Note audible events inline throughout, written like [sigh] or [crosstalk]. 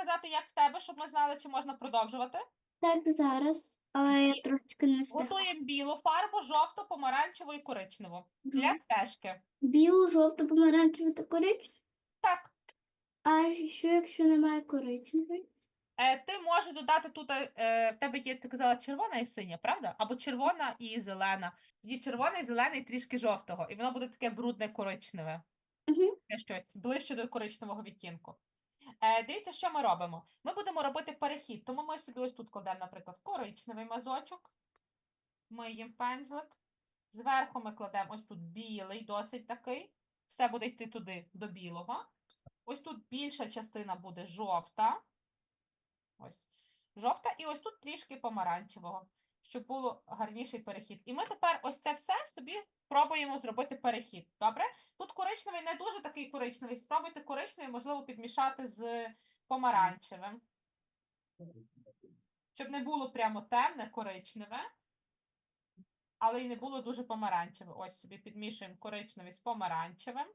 показати, як в тебе, щоб ми знали, чи можна продовжувати? Так, зараз, але я трошки не встигла. Готуємо білу фарбу, жовту, помаранчеву і коричневу для стежки. Білу, жовту, помаранчеву та коричневу. Так, А що, якщо немає коричневої? е, ти можеш додати тут, е, в тебе є, ти казала, червона і синя, правда? Або червона і зелена. Тоді червона і зелений трішки жовтого, і воно буде таке брудне коричневе. Угу. Таке щось ближче до коричневого відтінку. Е, дивіться, що ми робимо. Ми будемо робити перехід, тому ми собі ось тут кладемо, наприклад, коричневий мазочок, миємо пензлик. Зверху ми кладемо ось тут білий, досить такий. Все буде йти туди до білого. Ось тут більша частина буде жовта. Ось жовта, і ось тут трішки помаранчевого, щоб було гарніший перехід. І ми тепер ось це все собі пробуємо зробити перехід. Добре? Тут коричневий не дуже такий коричневий. Спробуйте коричневий, можливо, підмішати з помаранчевим. Щоб не було прямо темне коричневе, але й не було дуже помаранчеве. Ось собі підмішуємо коричневий з помаранчевим.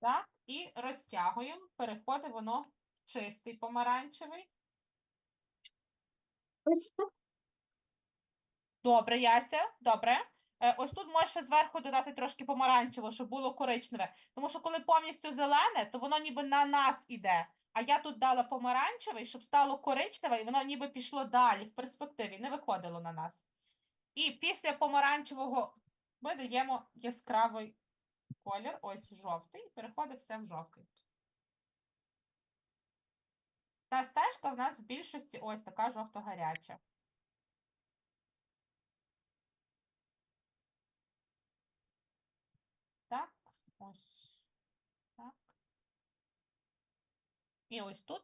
Так, і розтягуємо. Переходить воно в чистий помаранчевий. Ось. Добре, Яся, добре. Е, Ось тут можеш зверху додати трошки помаранчевого, щоб було коричневе. Тому що коли повністю зелене, то воно ніби на нас іде. А я тут дала помаранчевий, щоб стало коричневе, і воно ніби пішло далі, в перспективі, не виходило на нас. І після помаранчевого ми даємо яскравий колір, ось жовтий, і переходить все в жовтий. Та стежка в нас в більшості ось така жовто-гаряча. Так, ось так. І ось тут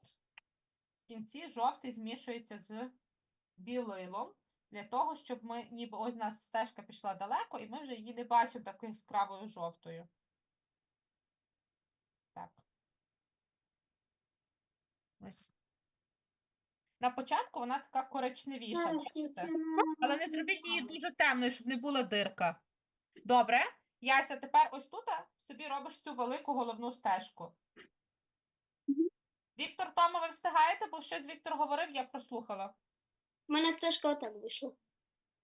в кінці жовтий змішується з білилом для того, щоб ми, ніби ось нас стежка пішла далеко, і ми вже її не бачимо такою яскравою жовтою. Так. Ось. На початку вона така коричневіша, бачите? Але не зробіть її дуже темною, щоб не була дирка. Добре? Яся, тепер ось тут собі робиш цю велику головну стежку. Віктор, Тома, ви встигаєте, бо щось Віктор говорив, я прослухала. У мене стежка отак вийшла.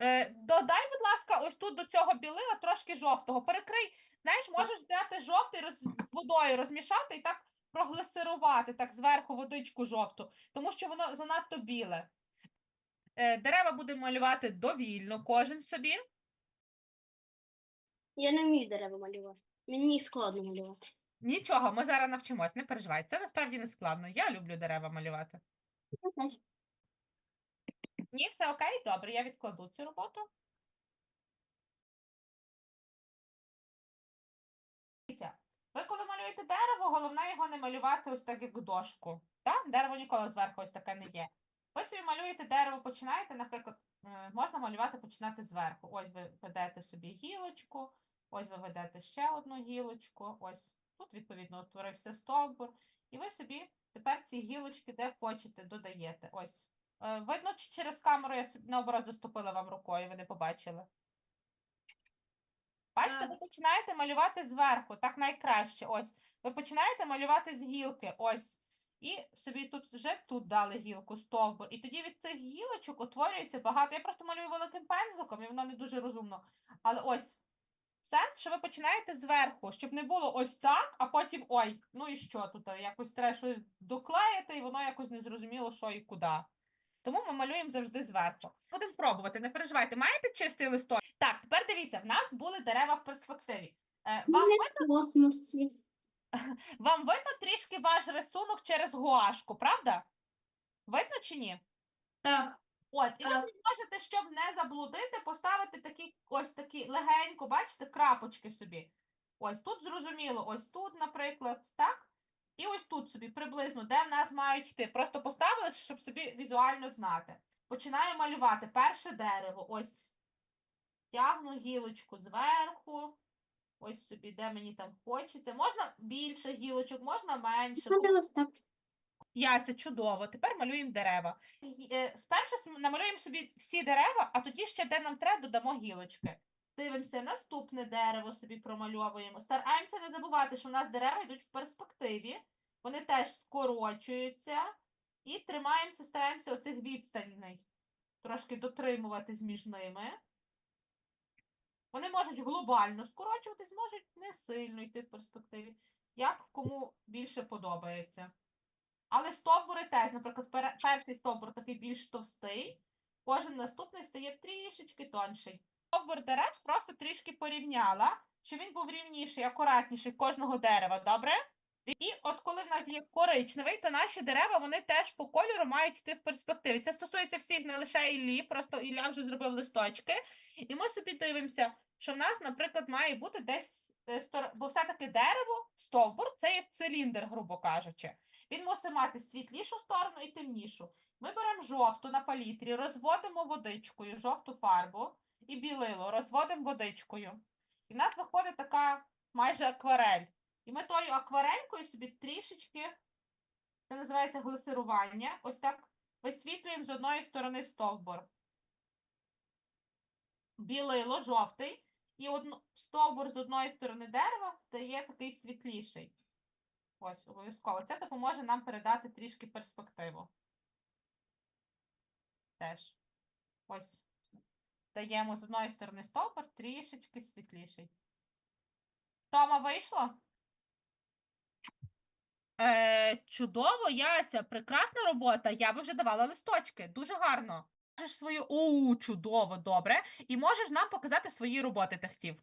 Е, додай, будь ласка, ось тут до цього білила трошки жовтого. Перекрий. Знаєш, можеш взяти жовтий роз... з водою розмішати і так проглисирувати, так зверху водичку жовту, тому що воно занадто біле. Е, дерева будемо малювати довільно, кожен собі. Я не вмію дерева малювати. Мені складно малювати. Нічого, ми зараз навчимось, не переживай. Це насправді не складно. Я люблю дерева малювати. Ні, все окей, добре, я відкладу цю роботу. Ви коли малюєте дерево, головне його не малювати ось так, як дошку. Так? Дерево ніколи зверху ось таке не є. Ви собі малюєте дерево, починаєте, наприклад, е, можна малювати починати зверху. Ось ви ведете собі гілочку, ось ви ведете ще одну гілочку, ось тут, відповідно, утворився стовбур. І ви собі тепер ці гілочки, де хочете, додаєте. Ось. Е, Видно, чи через камеру я наоборот заступила вам рукою, ви не побачили. Бачите, ви починаєте малювати зверху, так найкраще. Ось. Ви починаєте малювати з гілки, ось. І собі тут вже тут дали гілку, стовбур. І тоді від цих гілочок утворюється багато. Я просто малюю великим пензликом, і воно не дуже розумно. Але ось сенс, що ви починаєте зверху, щоб не було ось так, а потім ой, ну і що тут? Якось треба щось доклеїти, і воно якось не зрозуміло, що і куди. Тому ми малюємо завжди зверху. Будемо пробувати, не переживайте. Маєте чистий листок? Так, тепер дивіться, в нас були дерева в перспективі. Е, вам, Мене в космосі. [laughs] вам видно трішки ваш рисунок через гуашку, правда? Видно чи ні? Так. От, і ви можете, щоб не заблудити, поставити такі ось такі легенько, бачите, крапочки собі. Ось тут зрозуміло, ось тут, наприклад, так? І ось тут собі приблизно, де в нас мають йти. Просто поставили, щоб собі візуально знати. Починаю малювати перше дерево. Ось тягну гілочку зверху. Ось собі, де мені там хочеться. Можна більше гілочок, можна менше. Так. Яся, чудово. Тепер малюємо дерева. Е, Спершу намалюємо собі всі дерева, а тоді ще де нам треба, додамо гілочки. Дивимося, наступне дерево собі промальовуємо. Стараємося не забувати, що в нас дерева йдуть в перспективі. Вони теж скорочуються. І тримаємося, стараємося оцих відстаней трошки дотримуватись між ними. Вони можуть глобально скорочуватись, можуть не сильно йти в перспективі, як кому більше подобається. Але стовбури теж, наприклад, перший стовбур такий більш товстий, кожен наступний стає трішечки тонший. Стовбур дерев просто трішки порівняла, щоб він був рівніший, акуратніший кожного дерева, добре? І от коли в нас є коричневий, то наші дерева вони теж по кольору мають йти в перспективі. Це стосується всіх, не лише Іллі, просто Ілля вже зробив листочки. І ми собі дивимося, що в нас, наприклад, має бути десь е, бо все-таки дерево, стовбур це є циліндр, грубо кажучи. Він мусить мати світлішу сторону і темнішу. Ми беремо жовту на палітрі, розводимо водичкою, жовту фарбу і білило, розводимо водичкою. І в нас виходить така майже акварель. І ми тою акварелькою собі трішечки, це називається глисирування, ось так висвітлюємо з одної сторони стовбур. Білило, жовтий, і стовбур з одної сторони дерева стає такий світліший. Ось, обов'язково. Це допоможе нам передати трішки перспективу. Теж. Ось. Даємо з одної сторони стовбур трішечки світліший. Тома вийшло? Е, чудово, Яся, прекрасна робота. Я би вже давала листочки. Дуже гарно. Можеш свою. У, чудово, добре. І можеш нам показати свої роботи, ти.